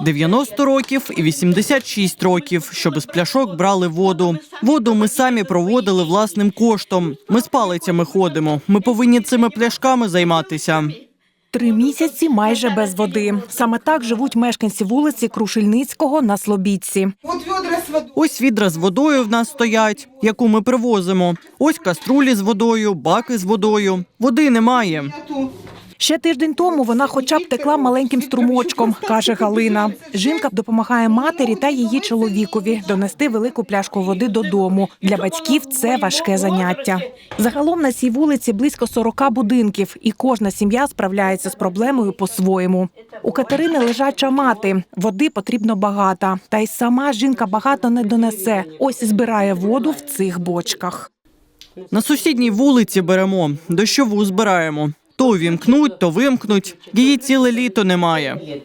90 років і 86 років, щоб з пляшок брали воду. Воду ми самі проводили власним коштом. Ми з палицями ходимо. Ми повинні цими пляшками займатися. Три місяці майже без води. Саме так живуть мешканці вулиці Крушельницького на Слобідці. Вот ведра с. Ось відра з водою в нас стоять, яку ми привозимо. Ось каструлі з водою, баки з водою. Води немає. Ще тиждень тому вона хоча б текла маленьким струмочком, каже Галина. Жінка допомагає матері та її чоловікові донести велику пляшку води додому. Для батьків це важке заняття. Загалом на цій вулиці близько 40 будинків, і кожна сім'я справляється з проблемою по-своєму. У Катерини лежача мати. Води потрібно багато, та й сама жінка багато не донесе. Ось збирає воду в цих бочках. На сусідній вулиці беремо, дощову збираємо. То увімкнуть, то вимкнуть. Її ціле літо немає.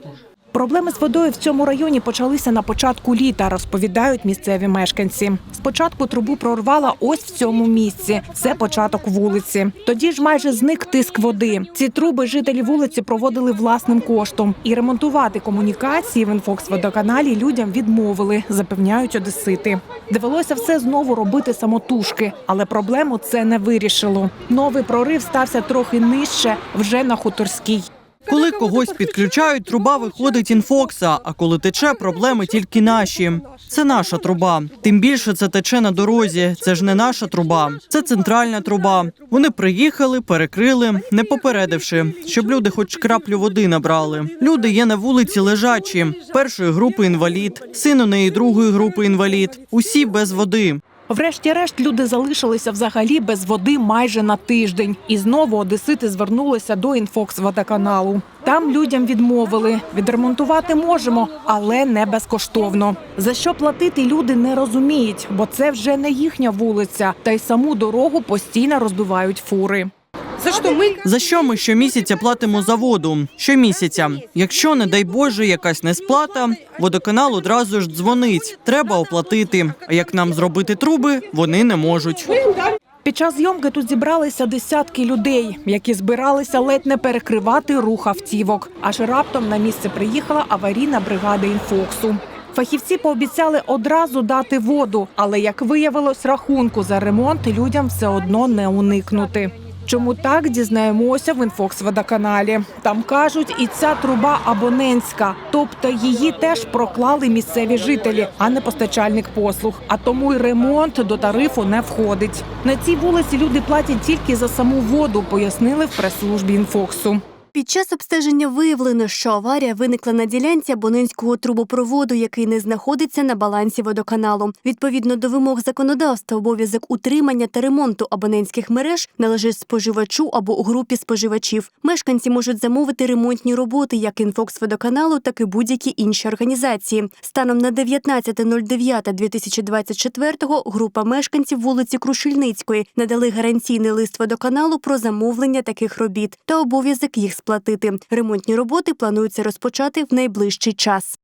Проблеми з водою в цьому районі почалися на початку літа, розповідають місцеві мешканці. Спочатку трубу прорвала ось в цьому місці. Це початок вулиці. Тоді ж майже зник тиск води. Ці труби жителі вулиці проводили власним коштом. І ремонтувати комунікації в інфоксводоканалі людям відмовили, запевняють одесити. Довелося все знову робити самотужки, але проблему це не вирішило. Новий прорив стався трохи нижче, вже на хуторській. Коли когось підключають, труба виходить інфокса. А коли тече, проблеми тільки наші. Це наша труба. Тим більше це тече на дорозі. Це ж не наша труба, це центральна труба. Вони приїхали, перекрили, не попередивши, щоб люди хоч краплю води набрали. Люди є на вулиці лежачі, першої групи інвалід, син у неї другої групи інвалід. Усі без води. Врешті-решт люди залишилися взагалі без води майже на тиждень. І знову одесити звернулися до інфокс-водоканалу. Там людям відмовили. Відремонтувати можемо, але не безкоштовно. За що платити люди не розуміють, бо це вже не їхня вулиця, та й саму дорогу постійно розбивають фури. За что мы За що ми щомісяця платимо за воду? Щомісяця. Якщо, не дай Боже, якась несплата, водоканал одразу ж дзвонить. Треба оплатити. А як нам зробити труби, вони не можуть. Під час зйомки тут зібралися десятки людей, які збиралися ледь не перекривати рух автівок. Аж раптом на місце приїхала аварійна бригада інфоксу. Фахівці пообіцяли одразу дати воду, але як виявилось, рахунку за ремонт людям все одно не уникнути. Чому так дізнаємося в інфокс-водоканалі? Там кажуть, і ця труба абонентська, тобто її теж проклали місцеві жителі, а не постачальник послуг. А тому й ремонт до тарифу не входить. На цій вулиці люди платять тільки за саму воду, пояснили в прес-службі інфоксу. Під час обстеження виявлено, що аварія виникла на ділянці абонентського трубопроводу, який не знаходиться на балансі водоканалу. Відповідно до вимог законодавства, обов'язок утримання та ремонту абонентських мереж належить споживачу або групі споживачів. Мешканці можуть замовити ремонтні роботи як інфокс-водоканалу, так і будь-які інші організації. Станом на 19.09.2024 група мешканців вулиці Крушельницької надали гарантійний лист водоканалу про замовлення таких робіт та обов'язок їх сплатити. Ремонтні роботи планується розпочати в найближчий час.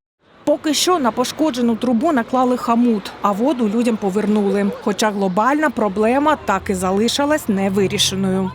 Поки що на пошкоджену трубу наклали хамут, а воду людям повернули. Хоча глобальна проблема так і залишилась невирішеною.